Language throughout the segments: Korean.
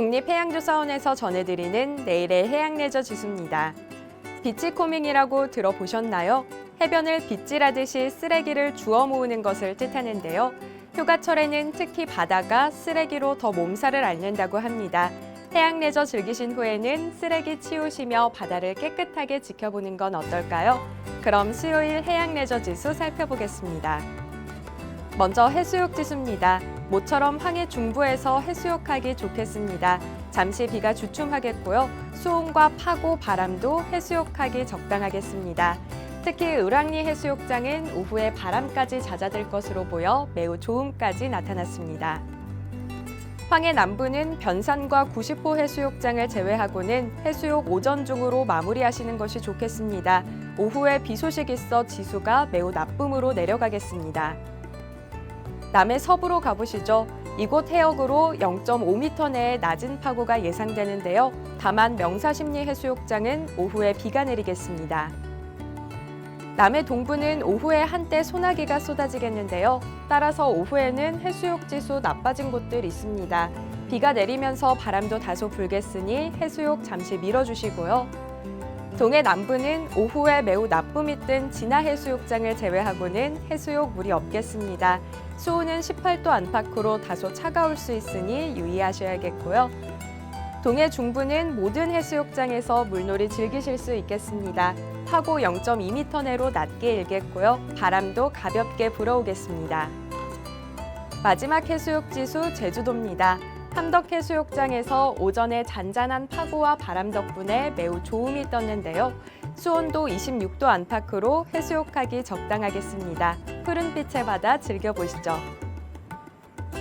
국립해양조사원에서 전해드리는 내일의 해양레저 지수입니다. 비치코밍이라고 들어보셨나요? 해변을 빗질하듯이 쓰레기를 주워 모으는 것을 뜻하는데요. 휴가철에는 특히 바다가 쓰레기로 더 몸살을 앓는다고 합니다. 해양레저 즐기신 후에는 쓰레기 치우시며 바다를 깨끗하게 지켜보는 건 어떨까요? 그럼 수요일 해양레저 지수 살펴보겠습니다. 먼저 해수욕 지수입니다. 모처럼 항해 중부에서 해수욕하기 좋겠습니다. 잠시 비가 주춤하겠고요. 수온과 파고 바람도 해수욕하기 적당하겠습니다. 특히 을왕리 해수욕장은 오후에 바람까지 잦아들 것으로 보여 매우 좋음까지 나타났습니다. 황해 남부는 변산과 90호 해수욕장을 제외하고는 해수욕 오전 중으로 마무리하시는 것이 좋겠습니다. 오후에 비 소식 있어 지수가 매우 나쁨으로 내려가겠습니다. 남해 서부로 가보시죠. 이곳 해역으로 0.5m 내의 낮은 파고가 예상되는데요. 다만 명사심리 해수욕장은 오후에 비가 내리겠습니다. 남해 동부는 오후에 한때 소나기가 쏟아지겠는데요. 따라서 오후에는 해수욕 지수 나빠진 곳들 있습니다. 비가 내리면서 바람도 다소 불겠으니 해수욕 잠시 밀어주시고요. 동해 남부는 오후에 매우 나쁨이 뜬 진화 해수욕장을 제외하고는 해수욕 물이 없겠습니다. 수온은 18도 안팎으로 다소 차가울 수 있으니 유의하셔야겠고요. 동해 중부는 모든 해수욕장에서 물놀이 즐기실 수 있겠습니다. 파고 0.2m 내로 낮게 일겠고요. 바람도 가볍게 불어오겠습니다. 마지막 해수욕 지수 제주도입니다. 함덕 해수욕장에서 오전에 잔잔한 파고와 바람 덕분에 매우 좋음이 떴는데요. 수온도 26도 안팎으로 해수욕하기 적당하겠습니다. 푸른 빛의 바다 즐겨보시죠.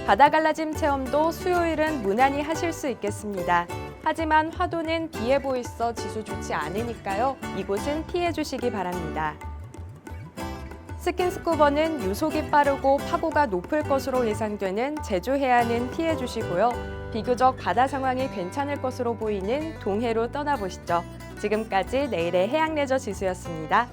바다 갈라짐 체험도 수요일은 무난히 하실 수 있겠습니다. 하지만 화도는 비에 보이어 지수 좋지 않으니까요. 이곳은 피해 주시기 바랍니다. 스킨스쿠버는 유속이 빠르고 파고가 높을 것으로 예상되는 제주 해안은 피해 주시고요. 비교적 바다 상황이 괜찮을 것으로 보이는 동해로 떠나보시죠. 지금까지 내일의 해양 레저 지수였습니다.